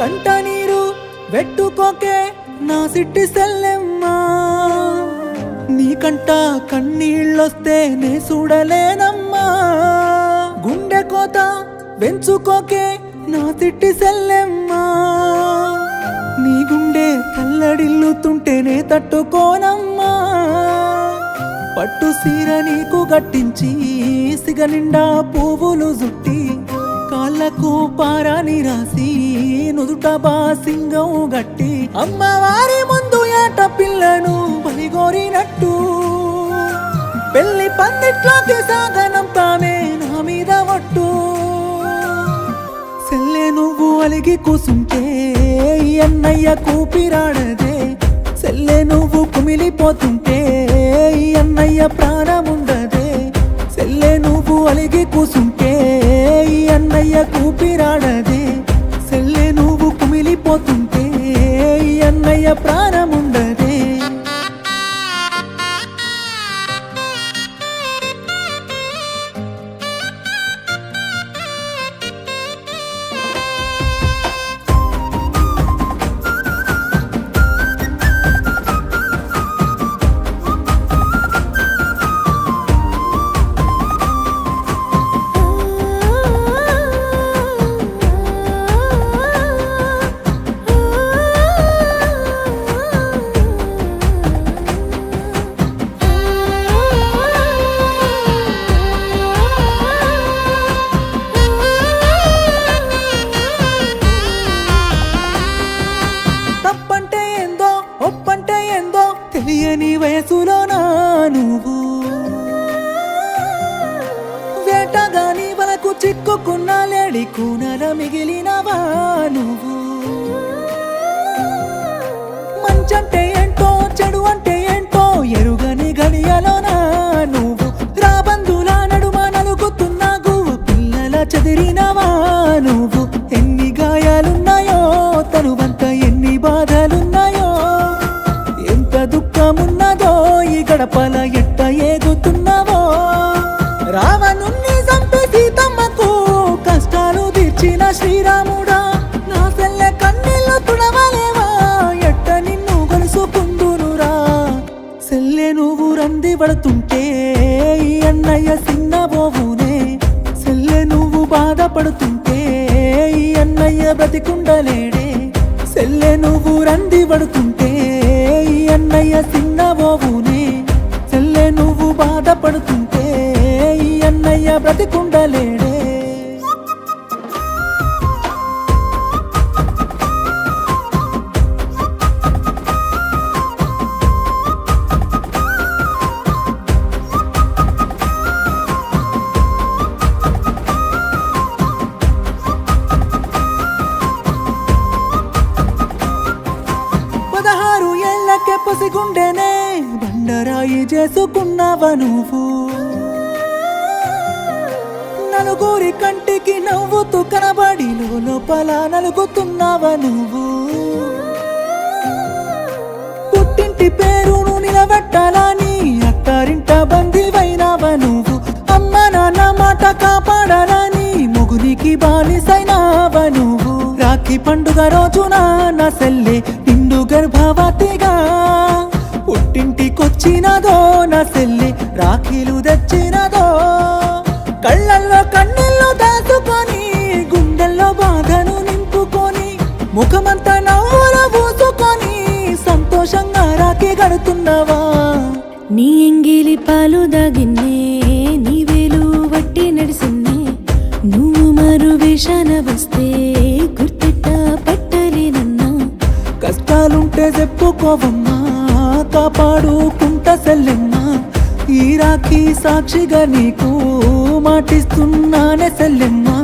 కంట నీరు వెట్టుకోకే నా సిట్టి సెల్లెమ్మా. నీకంట కన్నీళ్ళొస్తే నే చూడలేనమ్మా. గుండె కోత వెంచుకోకే నా తిట్టి సెల్లెమ్మా. నీ గుండె కల్లడిల్లుతుంటేనే తట్టుకోనమ్మా. పట్టు సీర నీకు గట్టించి సిగ నిండా పువ్వులు జుట్టి కాళ్ళకు పారాని రాసి నుదుట బాసింగం గట్టి అమ్మవారి ముందు సెల్లే నువ్వు అలిగి కూసుంటే ఈ అన్నయ్య కూపిరాడదే. సెల్లే నువ్వు కుమిలిపోతుంటే ఈ అన్నయ్య ప్రాణముండదే. సెల్లే నువ్వు అలిగి కూసుంటే ఈ అన్నయ్య కూపి వేటగాని చిక్కుకున్న లేడి కూనల మిగిలినవా నువ్వు? మంచంటే నువ్వు పడుతుంటే ఈ అన్నయ్య సెల్లె నువ్వు బాధపడుతుంటే అన్నయ్య బ్రతికుండలేడే సెల్లె నువ్వు రంది పడుతుంటే అన్నయ్య చిన్న బోవునే సెల్లె నువ్వు బాధపడుతుంటే ఈ అన్నయ్య బ్రతికుండ చేసుకున్నావా నువ్వు నలుగురి కంటికి నవ్వుతూ కనబడి లోపల నలుగుతున్నావా నువ్వు పుట్టింటి పేరును నిలబెట్టాలని అత్తారింట బందివైనావా నువ్వు అమ్మ నాన్న మాట కాపాడాలని ముగునికి బానిసైనావా నువ్వు రాఖీ పండుగ రోజున నా సెల్లె నిండు గర్భవతిగా పుట్టింటికొచ్చినదో నా సెల్లె రాఖీలు తెచ్చినదో కళ్ళల్లో కన్నీళ్ళు దాచుకొని గుండెల్లో బాధను నింపుకొని ముఖమంతా నవ్వులు పూసుకొని సంతోషంగా రాఖీ గడుతున్నావా నీ ఎంగిలి పాలు దాగిన్నే నీ వేలు వట్టి నడిసిందే. నువ్వు మరు వేషాన వస్తే గుర్తెట్ట పట్టలేనన్నా. కష్టాలుంటే చెప్పుకోవమ్మా. కాపాడుకుంటా సెల్లెమ్మ ఈ రాఖీ సాక్షిగా నీకు మాటిస్తున్నానే సెల్లెమ్మా.